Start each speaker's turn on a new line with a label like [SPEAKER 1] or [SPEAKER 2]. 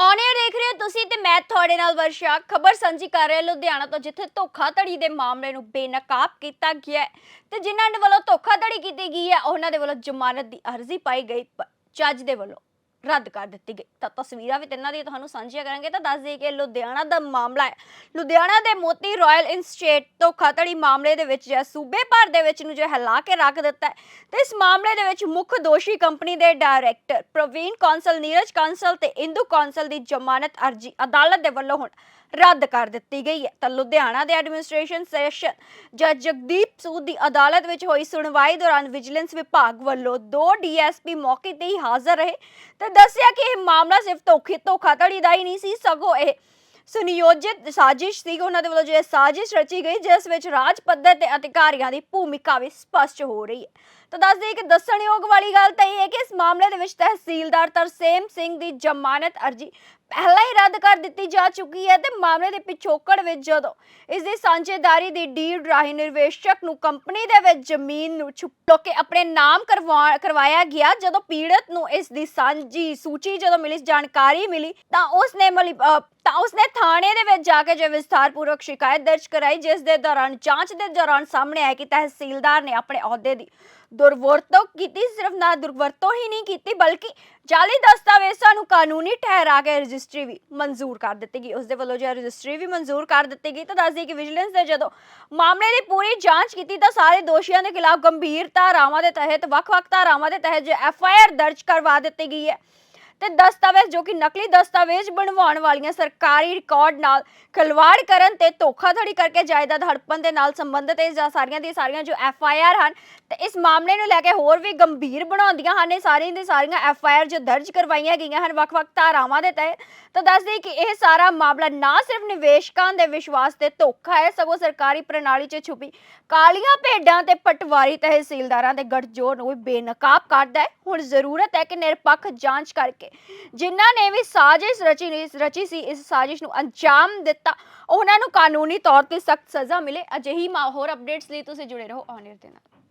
[SPEAKER 1] ਔਨੇ ਦੇਖ ਰਹੇ ਹੋ ਤੁਸੀਂ ਤੇ ਮੈਂ ਤੁਹਾਡੇ ਨਾਲ ਵਰਸ਼ਾ ਖਬਰ ਸਾਂਝੀ ਕਰ ਰਹੇ, ਲੁਧਿਆਣਾ ਤੋਂ, ਜਿੱਥੇ ਧੋਖਾਧੜੀ ਦੇ ਮਾਮਲੇ ਨੂੰ ਬੇਨਕਾਬ ਕੀਤਾ ਗਿਆ ਹੈ। ਤੇ ਜਿਨ੍ਹਾਂ ਦੇ ਵੱਲੋਂ ਧੋਖਾਧੜੀ ਕੀਤੀ ਗਈ ਹੈ, ਉਹਨਾਂ ਦੇ ਵੱਲੋਂ ਜ਼ਮਾਨਤ ਦੀ ਅਰਜ਼ੀ ਪਾਈ ਗਈ ਪਰ ਜੱਜ ਦੇ ਵੱਲੋਂ। ਰੱਦ ਕਰ ਦਿੱਤੀ ਗਈ। ਤਾਂ ਤਸਵੀਰਾਂ ਵੀ ਤਿੰਨਾਂ ਦੀ ਤੁਹਾਨੂੰ ਸਾਂਝੀਆਂ ਕਰਾਂਗੇ। ਤਾਂ ਦੱਸ ਦਈਏ ਕਿ ਲੁਧਿਆਣਾ ਦਾ ਮਾਮਲਾ ਹੈ। ਲੁਧਿਆਣਾ ਦੇ ਮੋਤੀ ਰਾਇਲ ਇੰਸਟੇਟ ਧੋਖਾਧੜੀ ਮਾਮਲੇ ਦੇ ਵਿੱਚ ਜੋ ਸੂਬੇ ਭਰ ਦੇ ਵਿੱਚ ਨੂੰ ਜੋ ਹਿਲਾ ਕੇ ਰੱਖ ਦਿੱਤਾ ਹੈ। ਤੇ ਇਸ ਮਾਮਲੇ ਦੇ ਵਿੱਚ ਮੁੱਖ ਦੋਸ਼ੀ ਕੰਪਨੀ ਦੇ director Praveen council, Neeraj council ਤੇ ਇੰਦੂ ਕੌਂਸਲ ਦੀ ਜ਼ਮਾਨਤ ਅਰਜ਼ੀ ਅਦਾਲਤ ਦੇ ਵੱਲੋਂ ਹੁਣ ਰੱਦ ਕਰ ਦਿੱਤੀ ਗਈ ਹੈ। ਤਾਂ ਲੁਧਿਆਣਾ ਦੇ ਐਡਮਿਨਿਸਟ੍ਰੇਸ਼ਨ ਸੈਸ਼ਨ ਜੱਜ ਜਗਦੀਪ ਸੂਦ ਦੀ ਅਦਾਲਤ ਵਿੱਚ ਹੋਈ ਸੁਣਵਾਈ ਦੌਰਾਨ ਵਿਜੀਲੈਂਸ ਵਿਭਾਗ ਵੱਲੋਂ ਦੋ ਡੀਐਸਪੀ ਮੌਕੇ ਤੇ ਹੀ ਹਾਜ਼ਰ ਰਹੇ। ਤੇ ਦੱਸਿਆ ਕਿ ਇਹ ਮਾਮਲਾ ਸਿਰਫ ਧੋਖੇ ਧੋਖਾਧੜੀ ਦਾ ਹੀ ਨਹੀਂ ਸੀ, ਸਗੋਂ ਇਹ ਸੁਨਿਯੋਜਿਤ ਸਾਜ਼ਿਸ਼ ਸੀ। ਉਹਨਾਂ ਦੇ ਵੱਲੋਂ ਜੋ ਇਹ ਸਾਜ਼ਿਸ਼ ਰਚੀ ਗਈ, ਜਿਸ ਵਿੱਚ ਰਾਜ ਪੱਧਰ ਤੇ ਅਧਿਕਾਰੀਆਂ ਦੀ ਭੂਮਿਕਾ ਵੀ ਸਪਸ਼ਟ ਹੋ ਰਹੀ ਹੈ। ਤਾਂ ਦੱਸ ਦਈਏ ਕਿ ਦੱਸਣਯੋਗ ਵਾਲੀ ਗੱਲ ਤਾਂ ਇਹ ਹੈ ਕਿ ਇਸ ਮਾਮਲੇ ਦੇ ਵਿੱਚ ਤਹਿਸੀਲਦਾਰ ਤਰਸੇਮ ਸਿੰਘ ਦੀ ਜ਼ਮਾਨਤ ਅਰਜ਼ੀ ਪਹਿਲਾਂ ਹੀ ਰੱਦ ਕਰ ਦਿੱਤੀ ਜਾ ਚੁੱਕੀ ਹੈ ਤੇ ਮਾਮਲੇ ਦੇ ਪਿਛੋਕੜ ਵਿੱਚ ਜਦੋਂ ਇਸ ਦੀ ਸਾਂਝੇਦਾਰੀ ਦੀ ਡੀਡ ਰਾਹੀਂ ਨਿਰਵੇਸ਼ਕ ਨੂੰ ਕੰਪਨੀ ਦੇ ਵਿੱਚ ਜ਼ਮੀਨ ਨੂੰ ਛੁਪੋ ਕੇ ਆਪਣੇ ਨਾਮ ਕਰਵਾਇਆ ਗਿਆ, ਜਦੋਂ ਪੀੜਤ ਨੂੰ ਇਸ ਦੀ ਸਾਂਝੀ ਸੂਚੀ ਜਦੋਂ ਮਿਲੀ ਜਾਣਕਾਰੀ ਮਿਲੀ, ਤਾਂ ਉਸ ਨੇ ਤਾਂ ਉਸਨੇ ਥਾਣੇ ਦੇ ਵਿੱਚ ਜਾ ਕੇ ਜੋ ਵਿਸਥਾਰਪੂਰਵਕ ਸ਼ਿਕਾਇਤ ਦਰਜ ਕਰਾਈ, ਜਿਸ ਦੇ ਦੌਰਾਨ ਜਾਂਚ ਦੇ ਦੌਰਾਨ ਸਾਹਮਣੇ ਆਇਆ ਕਿ ਤਹਿਸੀਲਦਾਰ ਨੇ ਆਪਣੇ ਅਹੁਦੇ ਦੀ ਦੁਰਵਰਤੋਂ ਕੀਤੀ ਸਿਰਫ ਨਾ ਦੁਰਵਰਤੋਂ ਹੀ ਨਹੀਂ ਕੀਤੀ, ਬਲਕਿ ਜਾਲੀ ਦਸਤਾਵੇਜ਼ਾਂ ਨੂੰ ਕਾਨੂੰਨੀ ਠਹਿਰਾ ਕੇ ਰਜਿਸਟਰੀ ਵੀ ਮਨਜ਼ੂਰ ਕਰ ਦਿੱਤੀ ਗਈ। ਉਸ ਦੇ ਵੱਲੋਂ ਜੋ ਰਜਿਸਟਰੀ ਵੀ ਮਨਜ਼ੂਰ ਕਰ ਦਿੱਤੀ ਗਈ ਤਾਂ ਦੱਸਦੀ ਕਿ ਵਿਜੀਲੈਂਸ ਨੇ ਜਦੋਂ ਮਾਮਲੇ ਦੀ ਪੂਰੀ ਜਾਂਚ ਕੀਤੀ ਤਾਂ ਸਾਰੇ ਦੋਸ਼ੀਆਂ ਦੇ ਖਿਲਾਫ ਗੰਭੀਰ ਧਾਰਾਵਾਂ ਦੇ ਤਹਿਤ, ਵੱਖ-ਵੱਖ ਧਾਰਾਵਾਂ ਦੇ ਤਹਿਤ ਐਫ ਆਈ ਆਰ ਦਰਜ ਕਰਵਾ ਦਿੱਤੀ ਗਈ ਹੈ। ਤੇ ਦਸਤਾਵੇਜ਼ ਜੋ ਕਿ ਨਕਲੀ ਦਸਤਾਵੇਜ਼ ਬਣਵਾਉਣ ਵਾਲੀਆਂ ਸਰਕਾਰੀ ਰਿਕਾਰਡ ਨਾਲ ਖਿਲਵਾੜ ਕਰਨ ਤੇ ਧੋਖਾਧੜੀ ਕਰਕੇ ਜਾਇਦਾਦ ਹੜਪਣ ਦੇ ਨਾਲ ਸੰਬੰਧਿਤ ਇਹ ਜਾਂ ਸਾਰੀਆਂ ਦੀ ਸਾਰੀਆਂ ਜੋ ਐਫ ਆਈ ਆਰ ਹਨ ਤੇ ਇਸ ਮਾਮਲੇ ਨੂੰ ਲੈ ਕੇ ਹੋਰ ਵੀ ਗੰਭੀਰ ਬਣਾਉਂਦੀਆਂ ਹਨ। ਇਹ ਸਾਰੀਆਂ ਦੀ ਸਾਰੀਆਂ ਐਫ ਆਈ ਆਰ ਜੋ ਦਰਜ ਕਰਵਾਈਆਂ ਗਈਆਂ ਹਨ ਵੱਖ-ਵੱਖ ਧਾਰਾਵਾਂ ਦੇ ਤਹਿਤ। ਤਾਂ ਦੱਸਦੇ ਕਿ ਇਹ ਸਾਰਾ ਮਾਮਲਾ ਨਾ ਸਿਰਫ ਨਿਵੇਸ਼ਕਾਂ ਦੇ ਵਿਸ਼ਵਾਸ ਤੇ ਧੋਖਾ ਹੈ, ਸਗੋਂ ਸਰਕਾਰੀ ਪ੍ਰਣਾਲੀ 'ਚ ਛੁਪੀ ਕਾਲੀਆਂ ਭੇਡਾਂ ਤੇ ਪਟਵਾਰੀ ਤਹਿਸੀਲਦਾਰਾਂ ਦੇ ਗੱਠਜੋੜ ਨੂੰ ਵੀ ਬੇਨਕਾਬ ਕਰਦਾ ਹੈ। ਹੁਣ ਜ਼ਰੂਰਤ ਹੈ ਕਿ ਨਿਰਪੱਖ ਜਾਂਚ ਕਰਕੇ ਜਿਨ੍ਹਾਂ ਨੇ ਵੀ ਸਾਜ਼ਿਸ਼ ਰਚੀ ਰਚੀ ਸੀ, ਇਸ ਸਾਜ਼ਿਸ਼ ਨੂੰ ਅੰਜਾਮ ਦਿੱਤਾ। ਉਹਨਾਂ ਨੂੰ ਕਾਨੂੰਨੀ ਤੌਰ ਤੇ ਸਖਤ ਸਜ਼ਾ ਮਿਲੇ। ਅਜਿਹੀ ਮਾ ਹੋਰ ਅਪਡੇਟਸ ਲਈ ਤੁਸੀਂ ਜੁੜੇ ਰਹੋ ਔਨ ਦੇ ਨਾਲ।